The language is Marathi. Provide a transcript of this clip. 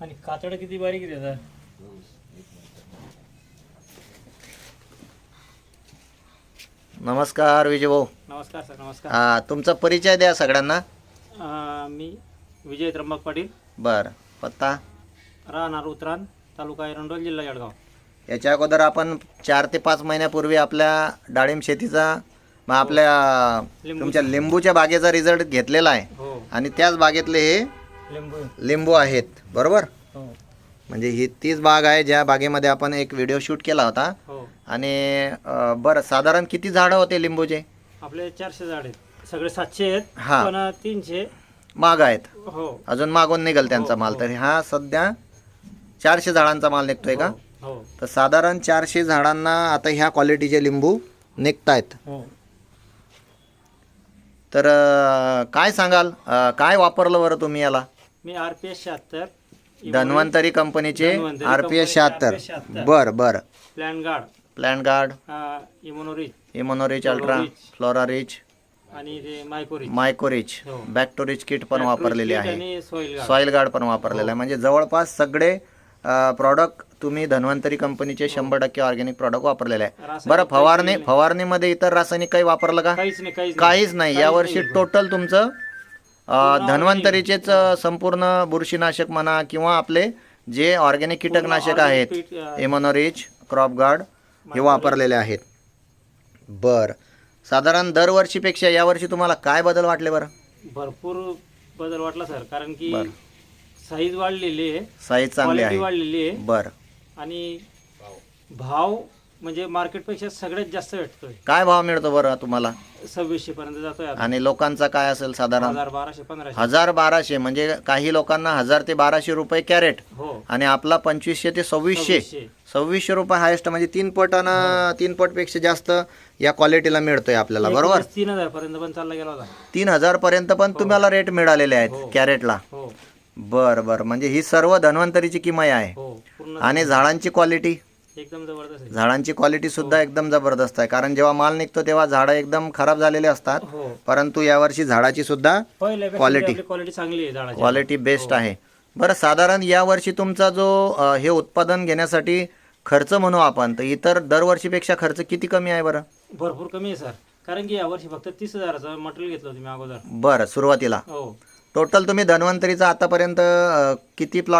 आणि कातड किती बारीक त्याचा नमस्कार विजय भाऊ नमस्कार सर नमस्कार. हा तुमचा परिचय द्या सगळ्यांना. अं, मी विजय त्र्यंबक पाटील. बर पत्ता? राहणार उतरान तालुका एरंडोल जिल्हा जळगाव. याच्या अगोदर आपण चार ते पाच महिन्यापूर्वी आपल्या डाळिंब शेतीचा मग आपल्या. तुमच्या लिंबूच्या बागेचा रिझल्ट घेतलेला आहे. हो. आणि त्याच बागेतले हे लिंबू. लिंबू आहेत. बरोबर? हो. म्हणजे ही तीच बाग आहे ज्या बागेमध्ये आपण एक व्हिडिओ शूट केला होता. हो. आणि अं, बरं साधारण किती झाडं होते लिंबूचे? आपले चारशे झाड आहेत. सगळे सातशे आहेत हा. पण तीनशे माग आहेत. हो. अजून मागून निघल त्यांचा हो, माल. तर हा सध्या चारशे झाडांचा माल निघतोय का? हो हो. तर साधारण चारशे झाडांना आता ह्या क्वालिटीचे लिंबू निघतायत. हो. तर अं, काय सांगाल? अं, काय वापरलं बरं तुम्ही याला? मी आर पी एस शहात्तर. धन्वंतरी कंपनीचे धन्वंतरी आर पी एस कंपनीचे शहात्तर. RPS 76. बर. बर plan guard plan guard Immunorich Immunorich ultra Flororiच. Florarich आणि ते मायकोरिच मायकोरिच हो. बॅक्टोरिच किट पण वापरलेले आहे. आणि सॉइल गार्ड सॉईल गार्ड पण वापरलेलं आहे. म्हणजे जवळपास सगळे प्रॉडक्ट तुम्ही धन्वंतरी कंपनीचे शंभर टक्के ऑर्गॅनिक प्रॉडक्ट वापरलेले आहे. रासायनिक बरं फवारणी. फवारणीमध्ये इतर रासायनिक काही वापरलं का? काहीच नाही काहीच यावर्षी. टोटल तुमचं धन्वंतरीचेच अं, संपूर्ण बुरशीनाशक म्हणा किंवा आपले जे ऑर्गॅनिक कीटकनाशक आहेत पीठ, अं, इमोनोरिच क्रॉप गार्ड हे वापरलेले आहेत. बर. साधारण दरवर्षीपेक्षा यावर्षी तुम्हाला काय बदल वाटले बरं? भरपूर बदल वाटला सर. कारण की बरं. साईज वाढलेली आहे साईज चांगली क्वालिटी आहे. वाढलेली आहे. बर. आणि भाव म्हणजे मार्केटपेक्षा सगळ्यात जास्त भेटतोय. काय भाव मिळतो बरं तुम्हाला? सव्वीसशे पर्यंत जातोय आता. आणि लोकांचा काय असेल साधारण? हजार बाराशे पंधराशे. हजार बाराशे म्हणजे काही लोकांना हजार ते बाराशे रुपये कॅरेट. हो. आणि आपला पंचवीसशे ते सव्वीसशे. सव्वीसशे. सव्वीसशे रुपये हायेस्ट म्हणजे तीन पटानं तीन पटपेक्षा जास्त या क्वालिटीला मिळतोय आपल्याला बरोबर? एकवीस तीन हजार पर्यंत पण चालला गेला होता. तीन हजार पर्यंत पण तुम्हाला रेट मिळालेले आहेत कॅरेटला. हो. बर बर. म्हणजे ही सर्व धन्वंतरीची किमय आहे. हो पूर्ण आणि झाडांची क्वालिटी? एकदम जबरदस्त आहे. झाडांची क्वालिटी सुद्धा एकदम जबरदस्त आहे. कारण जेव्हा माल निघतो तेव्हा झाडं एकदम खराब झालेले असतात. हो. परंतु यावर्षी झाडाची सुद्धा. आपली क्वालिटी चांगली आहे झाडाची. क्वालिटी बेस्ट आहे. बरं साधारण यावर्षी तुमचा जो अ, हे उत्पादन घेण्यासाठी खर्च म्हणू आपण तर इतर दरवर्षीपेक्षा खर्च किती कमी आहे बरं? भरपूर कमी आहे सर. कारण की यावर्षी फक्त तीस हजाराचं मटेरियल घेतलं होतं मी अगोदर. बरं सुरुवातीला. हो. टोटल तुम्ही धन्वंतरीचा आतापर्यंत अ, किती प्लॉट